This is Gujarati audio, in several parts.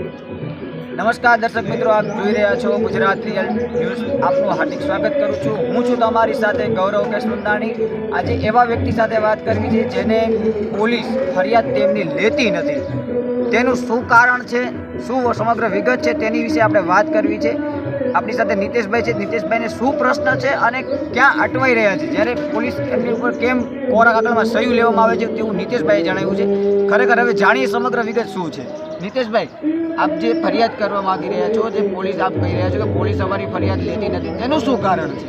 નમસ્કાર દર્શક મિત્રો, આપ જોઈ રહ્યા છો ગુજરાત ન્યૂઝ. આપનું હાર્દિક સ્વાગત કરું છું. હું છું તમારી સાથે ગૌરવ કેશવંતાણી આજે એવા વ્યક્તિ સાથે વાત કરવી છે જેને પોલીસ ફરિયાદ તેમની લેતી નથી. તેનું શું કારણ છે? શું સમગ્ર વિગત છે તેની વિશે આપણે વાત કરવી છે. આપણી સાથે નીતેશભાઈ છે. નીતેશભાઈને શું પ્રશ્ન છે અને ક્યાં અટવાઈ રહ્યા છે? જ્યારે પોલીસ એમની ઉપર કેમ કોરા કાગળમાં સહયું લેવામાં આવે છે તેવું નીતેશભાઈએ જણાવ્યું છે. ખરેખર હવે જાણીએ સમગ્ર વિગત શું છે. નીતેશભાઈ, આપ જે ફરિયાદ કરવા માંગી રહ્યા છો, જે પોલીસ આપ કહી રહ્યા છો કે પોલીસ અમારી ફરિયાદ લેતી નથી, તેનું શું કારણ છે?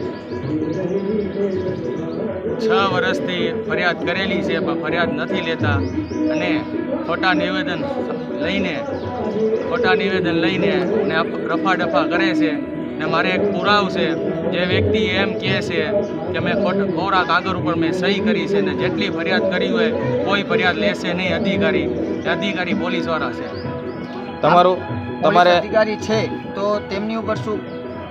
છ વર્ષથી ફરિયાદ કરેલી છે, પણ ફરિયાદ નથી લેતા. અને ખોટા નિવેદન લઈને, ખોટા નિવેદન લઈને અને રફા દફા કરે છે ને મારે એક પુરાવ છે, જે વ્યક્તિ એમ કહે છે કે મેં ખોટ, ખોરાક કાગળ ઉપર મેં સહી કરી છે ને જેટલી ફરિયાદ કરી હોય, કોઈ ફરિયાદ લેશે નહીં, અધિકારી. એ અધિકારી પોલીસવાળા છે. તમારું તમારે અધિકારી છે તો તેમની ઉપર શું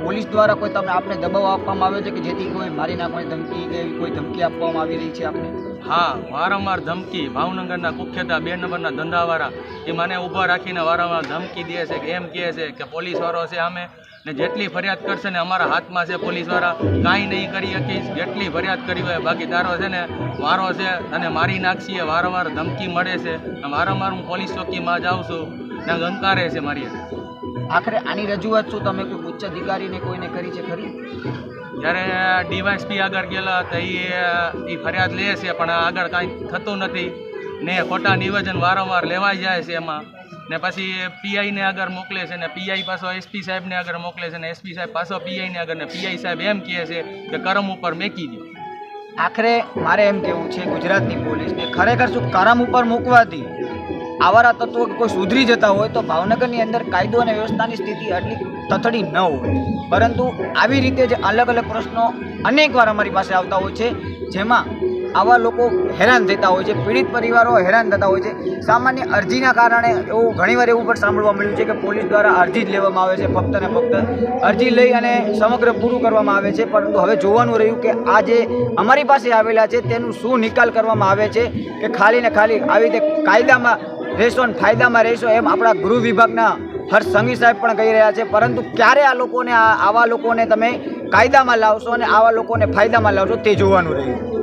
પોલીસ દ્વારા કોઈ તમને આપણે દબાવ આપવામાં આવ્યો છે કે જેથી કોઈ મારી નાખવાની ધમકી કે કોઈ ધમકી આપવામાં આવી રહી છે આપણે હા વારંવાર ધમકી. ભાવનગરના કુખ્યતા બે નંબરના ધંધાવાળા એ મને ઊભા રાખીને વારંવાર ધમકી દે છે કે એમ કહે છે કે પોલીસવાળો છે અમે ને જેટલી ફરિયાદ કરશે ને અમારા હાથમાં છે પોલીસવાળા કાંઈ નહીં કરી શકીશ જેટલી ફરિયાદ કરી હોય બાકી તારો છે ને વારો છે અને મારી નાખશીએ વારંવાર ધમકી મળે છે. વારંવાર હું પોલીસ ચોકીમાં જાઉં છું ને ગંકારે છે મારી આખરે આની રજૂઆત શું? તમે કોઈ ઉચ્ચ અધિકારીને કોઈને કરી છે ખરી? જ્યારે ડીવાયસપી આગળ ગયેલા તો એ એ ફરિયાદ લે છે પણ આગળ કાંઈ થતું નથી ને ખોટા નિવેદન વારંવાર લેવાઈ જાય છે એમાં. ને પછી પીઆઈને આગળ મોકલે છે ને પીઆઈ પાછો એસપી સાહેબને આગળ મોકલે છે ને એસપી સાહેબ પાછો પીઆઈને આગળ ને પીઆઈ સાહેબ એમ કહે છે કે કરમ ઉપર મેકી દો. આખરે મારે એમ કહેવું છે ગુજરાતની પોલીસને ખરેખર શું કરમ ઉપર મૂકવાથી આવારા તત્વો કોઈ સુધરી જતા હોય તો ભાવનગરની અંદર કાયદો અને વ્યવસ્થાની સ્થિતિ આટલી તથડી ન હોય. પરંતુ આવી રીતે જે અલગ અલગ પ્રશ્નો અનેકવાર અમારી પાસે આવતા હોય છે, જેમાં આવા લોકો હેરાન થતા હોય છે, પીડિત પરિવારો હેરાન થતા હોય છે. સામાન્ય અરજીના કારણે એવું ઘણીવાર એવું પણ સાંભળવા મળ્યું છે કે પોલીસ દ્વારા અરજી જ લેવામાં આવે છે, ફક્ત ને ફક્ત અરજી લઈ અને સમગ્ર પૂરું કરવામાં આવે છે. પરંતુ હવે જોવાનું રહ્યું કે આ જે અમારી પાસે આવેલા છે, તેનું શું નિકાલ કરવામાં આવે છે કે ખાલી ને ખાલી આવી રીતે કાયદામાં રહેશો ને ફાયદામાં રહેશો એમ આપણા ગૃહ વિભાગના હર્ષ સંઘી સાહેબ પણ કહી રહ્યા છે. પરંતુ ક્યારે આ લોકોને આવા લોકોને તમે કાયદામાં લાવશો અને આવા લોકોને ફાયદામાં લાવશો તે જોવાનું રહ્યું.